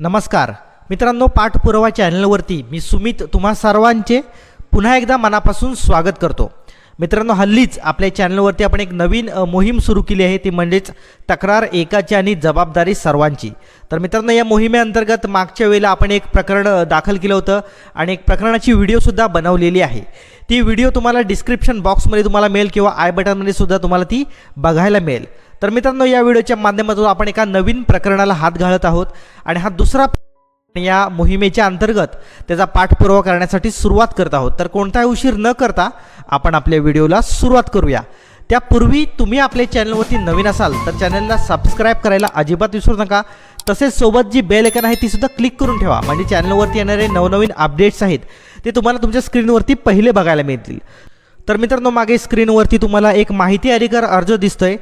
नमस्कार. मित्रांनो पाठपुरावा चॅनलवरती मी सुमित तुम्हा सर्वांचे पुन्हा एकदा मनापासून स्वागत करतो. मित्रांनो हल्लीच आपल्या चॅनलवरती आपण एक नवीन मोहीम सुरू केली आहे. ती म्हणजेच तक्रार एकाची आणि जबाबदारी सर्वांची. तर मित्रांनो या मोहिमेअंतर्गत मागच्या वेळेला आपण एक प्रकरण दाखल केलं होतं आणि एक प्रकरणाची व्हिडिओसुद्धा बनवलेली आहे. ती व्हिडिओ तुम्हाला डिस्क्रिप्शन बॉक्समध्ये तुम्हाला मिळेल किंवा आय बटनमध्ये सुद्धा तुम्हाला ती बघायला मिळेल. तर मित्रांनो या व्हिडिओच्या माध्यमातून आपण एका नवीन प्रकरणाला हात घालत आहोत. आणि हा दुसरा या मोहिमेच्या अंतर्गत त्याचा पाठपुरावा करण्यासाठी सुरुवात करत आहोत. तर कोणताही उशीर न करता आपण आपल्या व्हिडिओला सुरुवात करूया. त्यापूर्वी तुम्ही आपल्या चॅनलवरती नवीन असाल तर चॅनलला सबस्क्राईब करायला अजिबात विसरू नका. तसेच सोबत जी बेल आयकन आहे ती सुद्धा क्लिक करून ठेवा. म्हणजे चॅनलवरती येणारे नवनवीन अपडेट्स आहेत ते तुम्हाला तुमच्या स्क्रीनवरती पहिले बघायला मिळतील. तर मित्रांनो मागे स्क्रीनवरती तुम्हाला एक माहिती अधिकार अर्ज दिसतोय.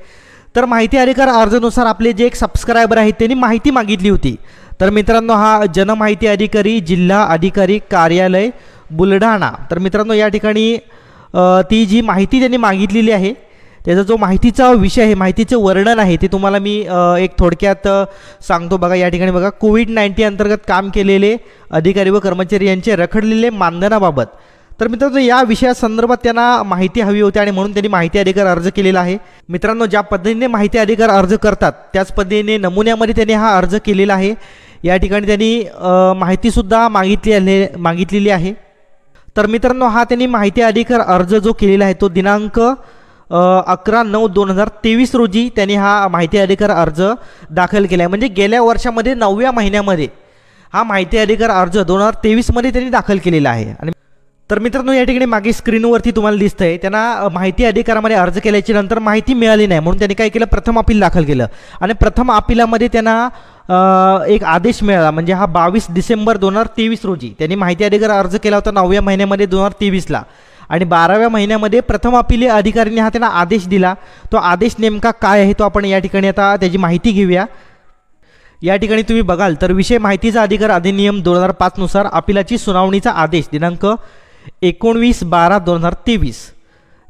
तर माहिती अधिकार अर्जानुसार आपले जे एक सबस्क्रायबर आहेत त्यांनी माहिती मागितली होती. तर मित्रांनो हा जनमाहिती अधिकारी जिल्हा अधिकारी कार्यालय बुलढाणा. तर मित्रांनो या ठिकाणी ती जी माहिती त्यांनी मागितलेली आहे त्याचा जो माहितीचा विषय आहे माहितीचं वर्णन आहे ते तुम्हाला मी एक थोडक्यात सांगतो. बघा या ठिकाणी बघा कोविड नाईन्टीन अंतर्गत काम केलेले अधिकारी व कर्मचारी यांचे रखडलेले मानधनाबाबत. तर मित्रांनो या विषयासंदर्भात त्यांना माहिती हवी होती आणि म्हणून त्यांनी माहिती अधिकार अर्ज केलेला आहे. मित्रांनो ज्या पद्धतीने माहिती अधिकार अर्ज करतात त्याच पद्धतीने नमुन्यामध्ये त्यांनी हा अर्ज केलेला आहे. या ठिकाणी त्यांनी माहितीसुद्धा मागितली आहे मागितलेली आहे. तर मित्रांनो हा त्यांनी माहिती अधिकार अर्ज जो केलेला आहे तो दिनांक अकरा नऊ दोन हजार तेवीस रोजी त्यांनी हा माहिती अधिकार अर्ज दाखल केला आहे. म्हणजे गेल्या वर्षामध्ये नवव्या महिन्यामध्ये हा माहिती अधिकार अर्ज दोन हजार तेवीसमध्ये त्यांनी दाखल केलेला आहे. आणि तर मित्रांनो या ठिकाणी मागे स्क्रीनवरती तुम्हाला दिसतंय त्यांना माहिती अधिकारामध्ये अर्ज केल्याच्यानंतर माहिती मिळाली नाही म्हणून त्यांनी काय केलं? प्रथम अपील दाखल केलं. आणि प्रथम अपिलामध्ये त्यांना एक आदेश मिळाला. म्हणजे हा बावीस डिसेंबर दोन हजार तेवीस रोजी. त्यांनी माहिती अधिकार अर्ज केला होता नवव्या महिन्यामध्ये दोन हजार तेवीसला. आणि बाराव्या महिन्यामध्ये प्रथम अपिलीय अधिकाऱ्यांनी हा त्यांना आदेश दिला. तो आदेश नेमका काय आहे तो आपण या ठिकाणी आता त्याची माहिती घेऊया. या ठिकाणी तुम्ही बघाल तर विषय माहितीचा अधिकार अधिनियम दोन हजार पाचनुसार अपिलाची सुनावणीचा आदेश दिनांक एकोणवीस बारा दोन हजार तेवीस.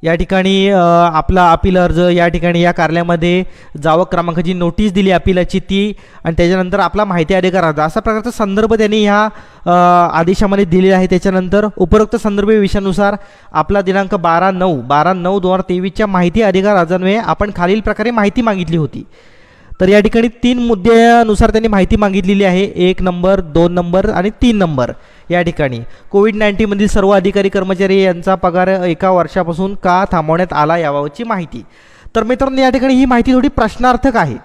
या ठिकाणी आपला अपील अर्ज या ठिकाणी या कार्यालयामध्ये जावं. क्रमांकाची नोटीस दिली अपिलाची ती आणि त्याच्यानंतर आपला माहिती अधिकार अर्ज. असा प्रकारचा संदर्भ त्यांनी ह्या आदेशामध्ये दिलेला आहे. त्याच्यानंतर उपरोक्त संदर्भ विषयानुसार आपला दिनांक बारा नऊ बारा नऊ दोन हजार तेवीसच्या माहिती अधिकार अर्जान्वये आपण खालील प्रकारे माहिती मागितली होती. तर या ठिकाणी तीन मुद्द्यानुसार त्यांनी माहिती मागितलेली आहे. एक नंबर दोन नंबर आणि तीन नंबर या ठिकाणी. कोविड नाईन्टीनमधील सर्व अधिकारी कर्मचारी यांचा पगार एका वर्षापासून का थांबवण्यात आला याबाबतची माहिती. तर मित्रांनो या ठिकाणी ही माहिती थोडी प्रश्नार्थक आहे.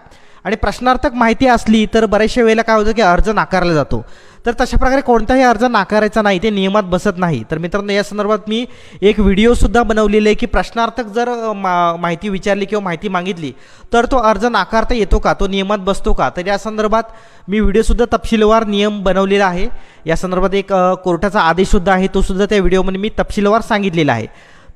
आणि प्रश्नार्थक माहिती असली तर बऱ्याचशा वेळेला काय होतं की अर्ज नाकारला जातो. तर तशा प्रकारे कोणताही अर्ज नाकारायचा नाही ते नियमात बसत नाही. तर मित्रांनो या संदर्भात मी एक व्हिडिओसुद्धा बनवलेला आहे की प्रश्नार्थक जर मा माहिती विचारली किंवा माहिती मागितली तर तो अर्ज नाकारता येतो का? तो नियमात बसतो का? तर या संदर्भात मी व्हिडिओसुद्धा तपशीलवार नियम बनवलेला आहे. या संदर्भात एक कोर्टाचा आदेशसुद्धा आहे तोसुद्धा त्या व्हिडिओमध्ये मी तपशीलवार सांगितलेला आहे.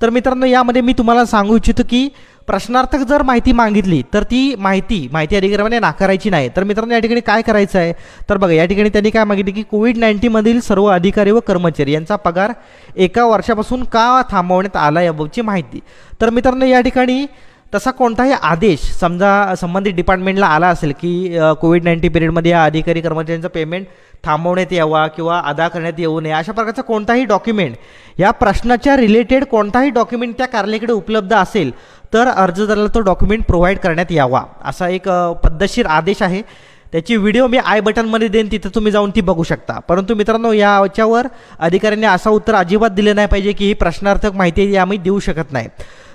तर मित्रांनो यामध्ये मी तुम्हाला सांगू इच्छितो की प्रश्नार्थक जर माहिती मागितली तर ती माहिती माहिती अधिकाऱ्याने नाकारायची नाही. तर मित्रांनो या ठिकाणी काय करायचं आहे? तर बघा या ठिकाणी त्यांनी काय मागितले की कोविड नाईन्टीनमधील सर्व अधिकारी व कर्मचारी यांचा पगार एका वर्षापासून का थांबवण्यात आला याबाबतची माहिती. तर मित्रांनो या ठिकाणी तसा कोणताही आदेश समजा संबंधित डिपार्टमेंटला आला असेल की कोविड नाईन्टीन पिरियडमध्ये या अधिकारी कर्मचाऱ्यांचं पेमेंट थांबवण्यात यावा किंवा अदा करण्यात येऊ नये अशा प्रकारचा कोणताही डॉक्युमेंट या प्रश्नाच्या रिलेटेड कोणताही डॉक्युमेंट त्या कार्यालयाकडे उपलब्ध असेल तर अर्जदाराला तो डॉक्युमेंट प्रोव्हाइड करण्यात यावा. असा एक पद्धतशीर आदेश आहे. त्याची व्हिडिओ मी आय बटनमध्ये देईन तिथं तुम्ही जाऊन ती बघू शकता. परंतु मित्रांनो याच्यावर अधिकाऱ्यांनी असं उत्तर अजिबात दिलं नाही पाहिजे की ही प्रश्नार्थक माहिती आम्ही देऊ शकत नाही.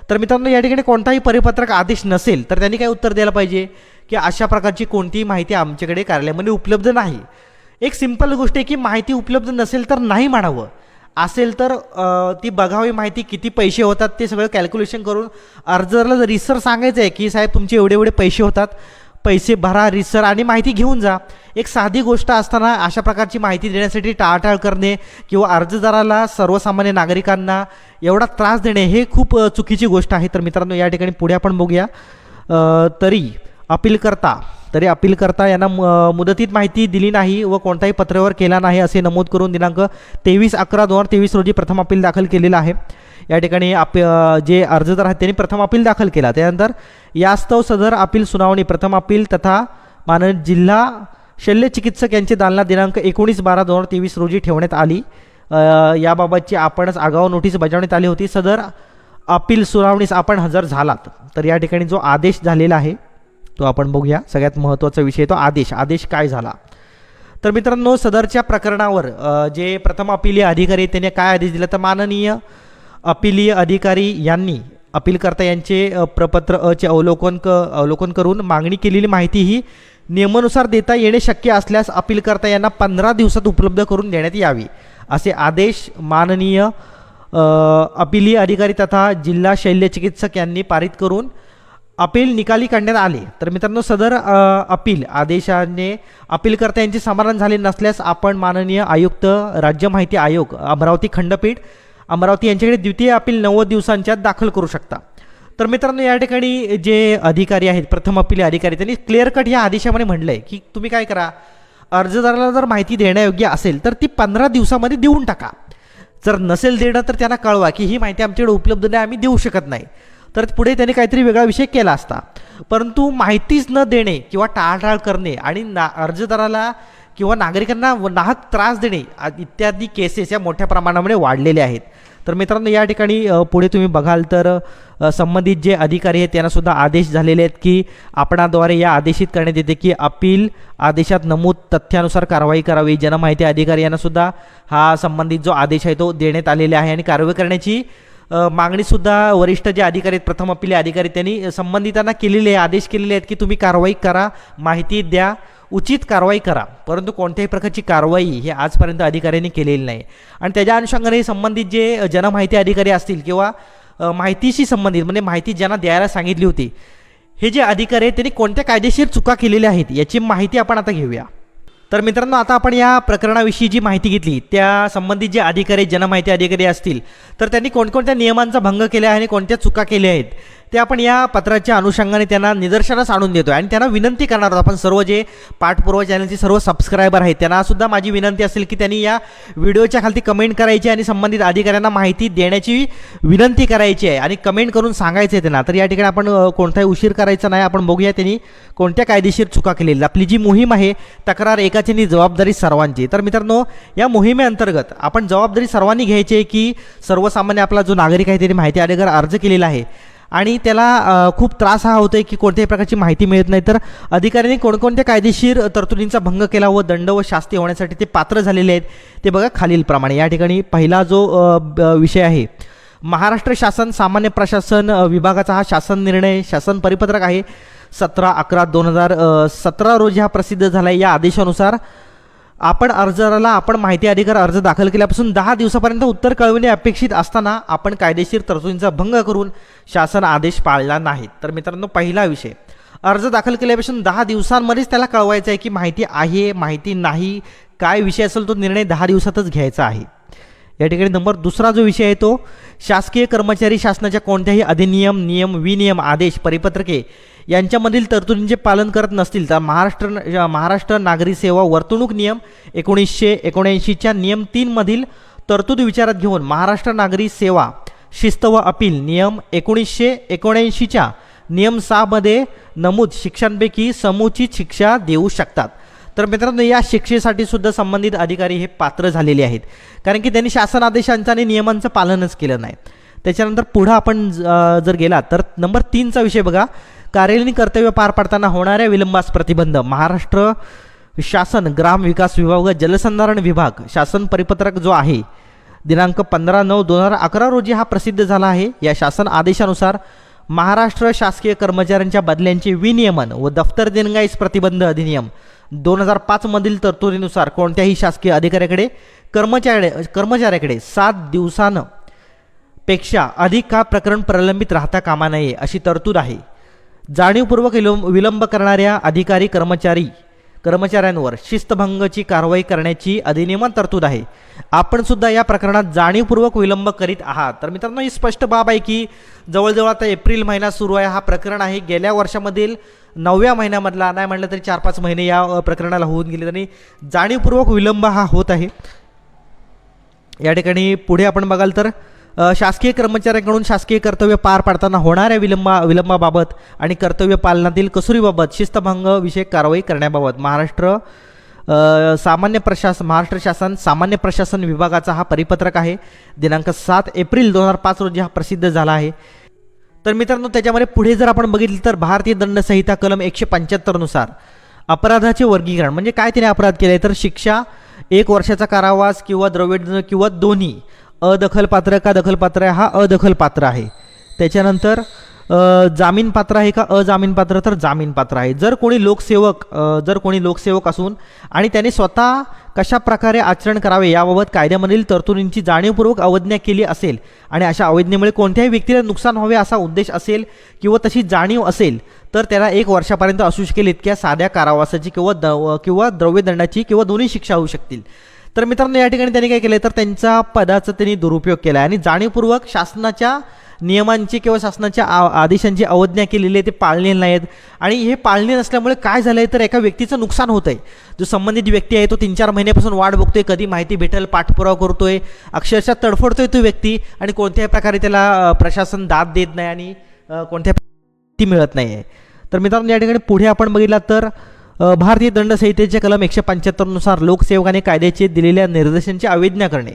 तर मित्रांनो या ठिकाणी कोणताही परिपत्रक आदेश नसेल तर त्यांनी काय उत्तर द्यायला पाहिजे? की अशा प्रकारची कोणतीही माहिती आमच्याकडे कार्यालयामध्ये उपलब्ध नाही. एक सिंपल गोष्ट आहे की माहिती उपलब्ध नसेल तर नाही म्हणावं. असेल तर ती बघावी माहिती किती पैसे होतात ते सगळं कॅल्क्युलेशन करून अर्जरला जर रिसर सांगायचं आहे की साहेब तुमचे एवढे एवढे पैसे होतात पैसे भरा रिसर आणि माहिती घेऊन जा. एक साधी गोष्ट असताना अशा प्रकारची माहिती देण्यासाठी टाळाटाळ करणे किंवा अर्जदाराला सर्वसामान्य नागरिकांना एवढा त्रास देणे हे खूप चुकीची गोष्ट आहे. तर मित्रांनो या ठिकाणी पुढे आपण बघूया. तरी अपील करता तरी अपील करता यांना मुदतीत माहिती दिली नाही व कोणताही पत्रावर केला नाही असे नमूद करून दिनांक तेवीस अकरा दोन हजार तेवीस रोजी प्रथम अपील दाखल केलेलं आहे. या ठिकाणी आप जे अर्जदार आहेत त्यांनी प्रथम अपील दाखल केला. त्यानंतर यास्तव सदर अपील सुनावणी प्रथम अपील तथा माननीय जिल्हा शल्य चिकित्सक यांची दालना दिनांक एकोणीस बारा दोन हजार तेवीस रोजी ठेवण्यात आली. याबाबतची आपणच आगाऊ नोटीस बजावण्यात आली होती. सदर अपील सुनावणीस आपण हजर झालात. तर या ठिकाणी जो आदेश झालेला आहे तो आपण बघूया. सगळ्यात महत्त्वाचा विषय तो आदेश. आदेश काय झाला? तर मित्रांनो सदरच्या प्रकरणावर जे प्रथम अपिलीय अधिकारी त्याने त्यांनी काय आदेश दिला? तर माननीय अपिलीय अधिकारी यांनी अपीलकर्ता यांचे प्रपत्र अचे अवलोकन क अवलोकन करून मागणी केलेली माहिती ही नियमानुसार देता येणे शक्य असल्यास अपीलकर्ता यांना पंधरा दिवसात उपलब्ध करून देण्यात यावी. असे आदेश माननीय अपिलीय अधिकारी तथा जिल्हा शल्यचिकित्सक यांनी पारित करून अपील निकाली काढण्यात आले. तर मित्रांनो सदर अपील आदेशाने अपीलकर्त्यांचे यांचे समाधान झाले नसल्यास आपण माननीय आयुक्त राज्य माहिती आयोग अमरावती खंडपीठ अमरावती यांच्याकडे द्वितीय अपील नव्वद दिवसांच्या आत दाखल करू शकता. तर मित्रांनो या ठिकाणी जे अधिकारी आहेत प्रथम अपील अधिकारी त्यांनी क्लिअर कट या आदेशामध्ये म्हटलं आहे की तुम्ही काय करा अर्जदाराला जर माहिती देण्यायोग्य असेल तर ती पंधरा दिवसामध्ये देऊन टाका. जर नसेल देणं तर त्यांना कळवा की ही माहिती आमच्याकडे उपलब्ध नाही आम्ही देऊ शकत नाही. तर पुढे त्यांनी काहीतरी वेगळा विषय केला असता. परंतु माहितीच न देणे किंवा टाळटाळ करणे आणि ना अर्जदाराला किंवा नागरिकांना नाहक त्रास देणे इत्यादी केसेस या मोठ्या प्रमाणामध्ये वाढलेल्या आहेत. तर मित्रांनो या ठिकाणी पुढे तुम्ही बघाल तर संबंधित जे अधिकारी आहेत त्यांनासुद्धा आदेश झालेले आहेत की आपणाद्वारे या आदेशित करण्यात येते की अपील आदेशात नमूद तथ्यानुसार कारवाई करावी. जनमाहिती अधिकारी यांनासुद्धा हा संबंधित जो आदेश आहे तो देण्यात आलेला आहे आणि कारवाई करण्याची मागणीसुद्धा वरिष्ठ जे अधिकारी आहेत प्रथम अपिले अधिकारी त्यांनी संबंधितांना केलेले आहे आदेश केलेले आहेत की तुम्ही कारवाई करा माहिती द्या उचित कारवाई करा. परंतु कोणत्याही प्रकारची कारवाई ही आजपर्यंत अधिकाऱ्यांनी केलेली नाही. आणि त्याच्या अनुषंगाने संबंधित जे जनमाहिती अधिकारी असतील किंवा माहितीशी संबंधित म्हणजे माहिती ज्यांना द्यायला सांगितली होती हे जे अधिकारी आहेत त्यांनी कोणत्या कायदेशीर चुका केलेल्या आहेत याची माहिती आपण आता घेऊया. तर मित्रांनो आता आपण या प्रकरणाविषयी जी माहिती घेतली त्या संबंधित जे अधिकारी जनमाहिती अधिकारी असतील तर त्यांनी कोणकोणत्या नियमांचा भंग केला आहे आणि कोणत्या चुका केल्या आहेत ते आपण या पत्राच्या अनुषंगाने त्यांना निदर्शनास आणून देतो आणि त्यांना विनंती करणार आहोत आपण सर्व जे पाठपुरावा चॅनलचे सर्व सबस्क्रायबर आहेत त्यांना सुद्धा माझी विनंती असेल की त्यांनी या व्हिडिओच्या खालती कमेंट करायची आणि संबंधित अधिकाऱ्यांना माहिती देण्याची विनंती करायची आहे. आणि कमेंट करून सांगायचं आहे त्यांना. तर या ठिकाणी आपण कोणताही उशीर करायचा नाही. आपण बघूया त्यांनी कोणत्या कायदेशीर चुका केलेल्या. आपली जी मोहीम आहे तक्रार एकाची आणि जबाबदारी सर्वांची. तर मित्रांनो या मोहिमेअंतर्गत आपण जबाबदारी सर्वांनी घ्यायची आहे की सर्वसामान्य आपला जो नागरिक आहे त्यांनी माहिती अधिकार अर्ज केलेला आहे. आणि त्याला खूप त्रास हा होतोय की कोणत्याही प्रकारची माहिती मिळत नाही. तर अधिकाऱ्यांनी कोणकोणत्या कायदेशीर तरतुदींचा भंग केला व दंड व शास्ती होण्यासाठी ते पात्र झालेले आहेत ते बघा खालीलप्रमाणे या ठिकाणी पहिला जो ब- विषय आहे महाराष्ट्र शासन सामान्य प्रशासन विभागाचा हा शासन निर्णय शासन परिपत्रक आहे. सतरा अकरा दोन हजार सतरा रोजी हा प्रसिद्ध झाला आहे या आदेशानुसार आपण अर्जदाराला आपण माहिती अधिकार अर्ज दाखल केल्यापासून दहा दिवसापर्यंत उत्तर कळविणे अपेक्षित असताना आपण कायदेशीर तरतुदींचा भंग करून शासन आदेश पाळला नाही. तर मित्रांनो पहिला विषय. अर्ज दाखल केल्यापासून दहा दिवसांमध्येच त्याला कळवायचं आहे की माहिती आहे माहिती नाही. काय विषय असेल तो निर्णय दहा दिवसातच घ्यायचा आहे. या ठिकाणी नंबर दुसरा जो विषय आहे तो शासकीय कर्मचारी शासनाच्या कोणत्याही अधिनियम नियम विनियम आदेश परिपत्रके यांच्यामधील तरतुदींचे पालन करत नसतील तर महाराष्ट्र महाराष्ट्र नागरी सेवा वर्तणूक नियम एकोणीसशे एकोणऐंशीच्या नियम तीनमधील तरतूद विचारात घेऊन महाराष्ट्र नागरी सेवा शिस्त व अपील नियम एकोणीसशे एकोणऐंशीच्या नियम सहामध्ये नमूद शिक्षांपैकी समुचित शिक्षा देऊ शकतात. तर मित्रांनो या शिक्षेसाठी सुद्धा संबंधित अधिकारी हे पात्र झालेले आहेत. कारण की त्यांनी शासन आदेशांचं आणि नियमांचं पालनच केलं नाही. त्याच्यानंतर पुढं आपण ज- जर गेला तर नंबर तीनचा विषय बघा. कार्यालयीन कर्तव्य पार पाडताना होणाऱ्या विलंबास प्रतिबंध. महाराष्ट्र शासन ग्राम विकास विभाग व जलसंधारण विभाग शासन परिपत्रक जो आहे दिनांक पंधरा नऊ दोन हजार अकरा रोजी हा प्रसिद्ध झाला आहे. या शासन आदेशानुसार महाराष्ट्र शासकीय कर्मचाऱ्यांच्या बदल्यांचे विनियमन व दफ्तर दिनगाईस प्रतिबंध अधिनियम दोन हजार पाचमधील तरतुदीनुसार कोणत्याही शासकीय अधिकाऱ्याकडे कर्मचाऱ्या कर्मचाऱ्याकडे सात दिवसानं पेक्षा अधिक का प्रकरण प्रलंबित राहता कामा नये अशी तरतूद आहे. जाणीवपूर्वक विलंब विलंब करणाऱ्या अधिकारी कर्मचारी कर्मचाऱ्यांवर शिस्तभंगची कारवाई करण्याची अधिनियमात तरतूद आहे. आपण सुद्धा या प्रकरणात जाणीवपूर्वक विलंब करीत आहात. तर मित्रांनो ही स्पष्ट बाब आहे की जवळजवळ आता एप्रिल महिना सुरू आहे. हा प्रकरण आहे. गेल्या वर्षामधील नवव्या महिन्यामधला नाही म्हटलं तरी चार पाच महिने या प्रकरणाला होऊन गेले आणि जाणीवपूर्वक विलंब हा होत आहे. या ठिकाणी पुढे आपण बघाल तर शासकीय कर्मचाऱ्यांकडून शासकीय कर्तव्य पार पाडताना होणाऱ्या विलंबा विलंबाबाबत आणि कर्तव्य पालनातील कसुरीबाबत शिस्तभंग विषयक कारवाई करण्याबाबत महाराष्ट्र सामान्य प्रशासन महाराष्ट्र शासन सामान्य प्रशासन विभागाचा हा परिपत्रक आहे. दिनांक सात एप्रिल दोन हजार पाच रोजी हा प्रसिद्ध झाला आहे. तर मित्रांनो त्याच्यामध्ये पुढे जर आपण बघितलं तर भारतीय दंड संहिता कलम एकशे पंच्याहत्तरनुसार अपराधाचे वर्गीकरण म्हणजे काय त्याने अपराध केले? तर शिक्षा एक वर्षाचा कारावास किंवा द्रव्यदंड किंवा दोन्ही अदखलपात्र का दखलपात्र आहे? हा अदखलपात्र आहे. त्याच्यानंतर जामीन पात्र आहे का अजामीन पात्र तर जामीन पात्र आहे. जर कोणी लोकसेवक जर कोणी लोकसेवक असून आणि त्याने स्वतः कशा प्रकारे आचरण करावे याबाबत कायद्यामधील तरतुदींची जाणीवपूर्वक अवज्ञा केली असेल आणि अशा अवज्ञेमुळे कोणत्याही व्यक्तीला नुकसान व्हावे असा उद्देश असेल किंवा तशी जाणीव असेल तर त्याला एक वर्षापर्यंत असू शकेल इतक्या साध्या कारावासाची किंवा द किंवा द्रव्यदंडाची किंवा दोन्ही शिक्षा होऊ शकतील. तर मित्रांनो या ठिकाणी त्यांनी काय केलं तर त्यांच्या पदाचा त्यांनी दुरुपयोग केला आणि जाणीवपूर्वक शासनाच्या नियमांची किंवा शासनाच्या आ आदेशांची अवज्ञा केलेली आहे ते पाळले नाहीत. आणि हे पाळणे नसल्यामुळे काय झालं आहे तर एका व्यक्तीचं नुकसान होतं आहे जो संबंधित व्यक्ती आहे तो तीन चार महिन्यापासून वाट बघतोय कधी माहिती भेटेल पाठपुरावा करतोय अक्षरशः तडफडतोय तो व्यक्ती आणि कोणत्याही प्रकारे त्याला प्रशासन दाद देत नाही आणि कोणत्या ती मिळत नाही आहे तर मित्रांनो या ठिकाणी पुढे आपण बघितला तर भारतीय दंड संहितेच्या कलम एकशे पंच्याहत्तरनुसार लोकसेवकाने कायद्याचे दिलेल्या निर्देशांची अवज्ञा करणे.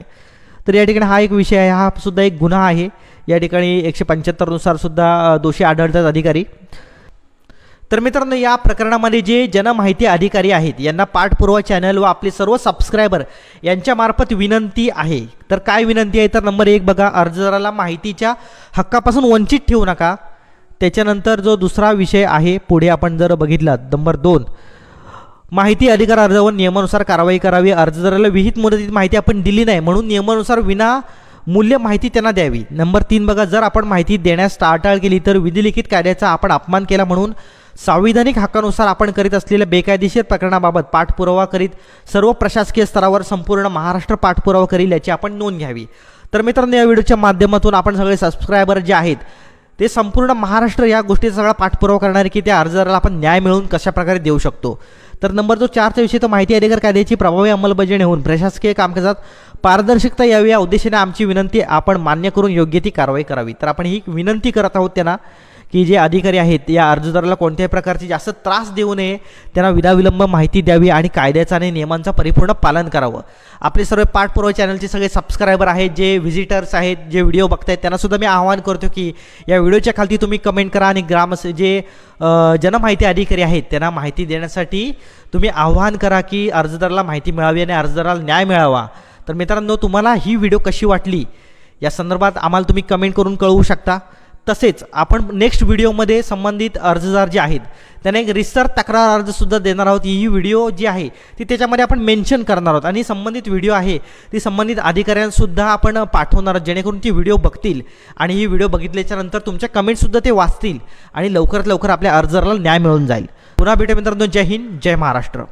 तर या ठिकाणी हा एक विषय आहे हा सुद्धा एक गुन्हा आहे. या ठिकाणी एकशे पंच्याहत्तरनुसार सुद्धा दोषी आढळतात अधिकारी. तर मित्रांनो या प्रकरणामध्ये जे जनमाहिती अधिकारी आहेत यांना पाठपुरावा चॅनल व आपले सर्व सबस्क्रायबर यांच्यामार्फत विनंती आहे. तर काय विनंती आहे? तर नंबर एक बघा अर्जदाराला माहितीच्या हक्कापासून वंचित ठेवू नका. त्याच्यानंतर जो दुसरा विषय आहे पुढे आपण जर बघितला नंबर दोन. माहिती अधिकार अर्जावर नियमानुसार कारवाई करावी. अर्जदाराला विहित मुदतीत माहिती आपण दिली नाही. म्हणून नियमानुसार विना मूल्य माहिती त्यांना द्यावी. नंबर तीन बघा जर आपण माहिती देण्यास टाळटाळ केली तर विधिलिखित कायद्याचा आपण अपमान केला म्हणून संविधानिक हक्कानुसार आपण करीत असलेल्या बेकायदेशीर प्रकरणाबाबत पाठपुरावा करीत सर्व प्रशासकीय स्तरावर संपूर्ण महाराष्ट्र पाठपुरावा करील याची आपण नोंद घ्यावी. तर मित्रांनो या व्हिडिओच्या माध्यमातून आपण सगळे सबस्क्रायबर जे आहेत ते संपूर्ण महाराष्ट्र या गोष्टीचा सगळा पाठपुरावा करणार की त्या अर्जदाराला आपण न्याय मिळवून कशाप्रकारे देऊ शकतो. तर नंबर जो चारचा विषय तो माहिती अधिकार कायद्याची प्रभावी अंमलबजावणी होऊन प्रशासकीय कामकाजात पारदर्शकता यावी या उद्देशाने आमची विनंती आपण मान्य करून योग्य ती कारवाई करावी. तर आपण ही विनंती करत आहोत त्यांना की जे अधिकारी आहेत या अर्जदाराला कोणत्याही प्रकारची जास्त त्रास देऊ नये त्यांना विनाविलंब माहिती द्यावी आणि कायद्याचा आणि नियमांचं परिपूर्ण पालन करावं. आपले सर्व पाठपुरावा चॅनलचे सगळे सबस्क्रायबर आहेत जे व्हिजिटर्स आहेत जे व्हिडिओ बघतायत त्यांनासुद्धा मी आवाहन करतो की या व्हिडिओच्या खालती तुम्ही कमेंट करा आणि ग्राम जे जनमाहिती अधिकारी आहेत त्यांना माहिती देण्यासाठी तुम्ही आवाहन करा की अर्जदाराला माहिती मिळावी आणि अर्जदाराला न्याय मिळावा. तर मित्रांनो तुम्हाला ही व्हिडिओ कशी वाटली? या संदर्भात आम्हाला तुम्ही कमेंट करून कळवू शकता. तसेच आपण नेक्स्ट व्हिडिओमध्ये संबंधित अर्जदार जे आहेत त्यांना एक रिसर तक्रार अर्जसुद्धा देणार आहोत. ही व्हिडिओ जी आहे ती त्याच्यामध्ये आपण मेन्शन करणार आहोत. आणि संबंधित व्हिडिओ आहे ती संबंधित अधिकाऱ्यांसुद्धा आपण पाठवणार आहोत. जेणेकरून ती व्हिडिओ बघतील. आणि ही व्हिडिओ बघितल्याच्या नंतर तुमच्या कमेंटसुद्धा ते वाचतील. आणि लवकरात लवकर आपल्या अर्जदाराला न्याय मिळून जाईल. पुन्हा भेटू मित्रांनो. जय हिंद जय महाराष्ट्र.